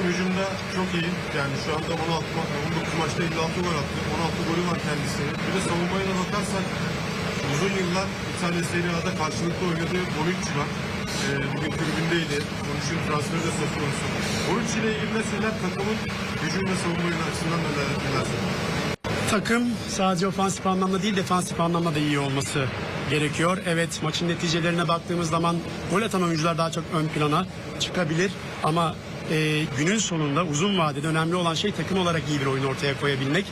takım hücumda çok iyi. Yani şu anda 16, ma- 19 maçta 56 gol attı. 16 golü var kendisi. Bir de savunmaya da bakarsak uzun yıllar İtalya Serie A'da karşılıklı oynadığı Bonucci var. Ee, bugün tribündeydi. Bonucci'nin transferi de söz konusu. Bonucci ile ilgili ne? Takımın hücum ve savunma açısından neler, neler? Takım sadece ofansif anlamda değil defansif anlamda da iyi olması gerekiyor. Evet maçın neticelerine baktığımız zaman gol atan oyuncular daha çok ön plana çıkabilir ama e, günün sonunda uzun vadede önemli olan şey takım olarak iyi bir oyun ortaya koyabilmek,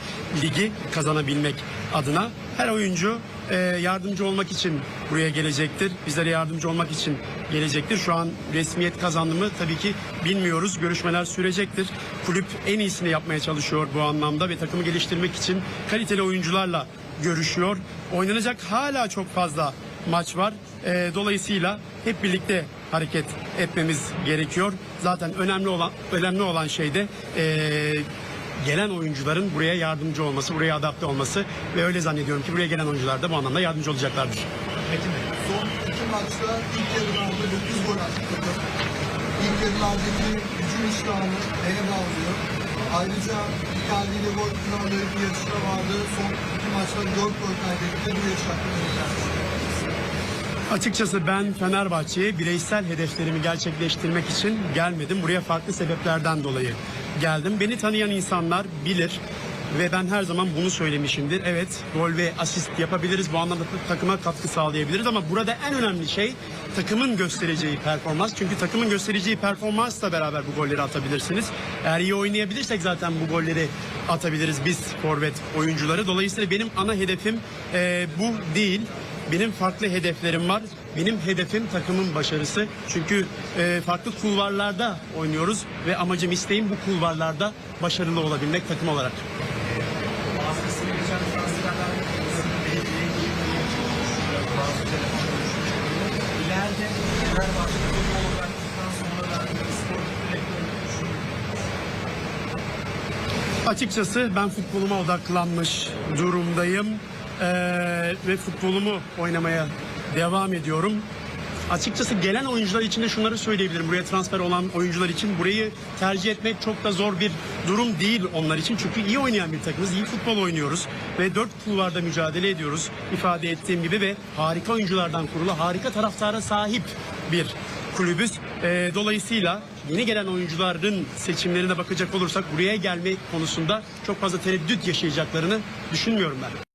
ligi kazanabilmek adına her oyuncu e, yardımcı olmak için buraya gelecektir. Bizlere yardımcı olmak için gelecektir. Şu an resmiyet kazandı mı tabii ki bilmiyoruz. Görüşmeler sürecektir. Kulüp en iyisini yapmaya çalışıyor bu anlamda ve takımı geliştirmek için kaliteli oyuncularla görüşüyor. Oynanacak hala çok fazla maç var. E, dolayısıyla hep birlikte hareket etmemiz gerekiyor. Zaten önemli olan önemli olan şey de e, gelen oyuncuların buraya yardımcı olması, buraya adapte olması ve öyle zannediyorum ki buraya gelen oyuncular da bu anlamda yardımcı olacaklardır. Son iki maçta ilk yarılarda 9 gol attı. İlk yarılardaki hücum iştahını neye bağlıyor? Ayrıca Icardi ile gol kralları bir yarışma vardı. Son iki maçta 4 gol kaybetti. Bu yarış hakkında? Açıkçası ben Fenerbahçe'ye bireysel hedeflerimi gerçekleştirmek için gelmedim. Buraya farklı sebeplerden dolayı geldim. Beni tanıyan insanlar bilir ve ben her zaman bunu söylemişimdir. Evet gol ve asist yapabiliriz. Bu anlamda takıma katkı sağlayabiliriz ama burada en önemli şey takımın göstereceği performans. Çünkü takımın göstereceği performansla beraber bu golleri atabilirsiniz. Eğer iyi oynayabilirsek zaten bu golleri atabiliriz biz forvet oyuncuları. Dolayısıyla benim ana hedefim eee, bu değil. Benim farklı hedeflerim var. Benim hedefim takımın başarısı. Çünkü e, farklı kulvarlarda oynuyoruz ve amacım isteğim bu kulvarlarda başarılı olabilmek takım olarak. Açıkçası ben futboluma odaklanmış durumdayım Ee, ve futbolumu oynamaya devam ediyorum. Açıkçası gelen oyuncular için de şunları söyleyebilirim. Buraya transfer olan oyuncular için burayı tercih etmek çok da zor bir durum değil onlar için. Çünkü iyi oynayan bir takımız, iyi futbol oynuyoruz ve dört kulvarda mücadele ediyoruz. ifade ettiğim gibi ve harika oyunculardan kurulu, harika taraftara sahip bir kulübüz. Ee, dolayısıyla yeni gelen oyuncuların seçimlerine bakacak olursak buraya gelme konusunda çok fazla tereddüt yaşayacaklarını düşünmüyorum ben.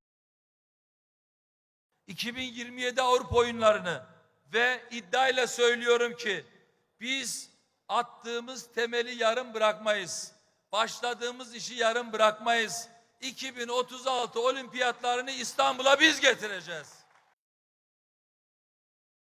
2027 Avrupa oyunlarını ve iddiayla söylüyorum ki biz attığımız temeli yarım bırakmayız. Başladığımız işi yarım bırakmayız. 2036 olimpiyatlarını İstanbul'a biz getireceğiz.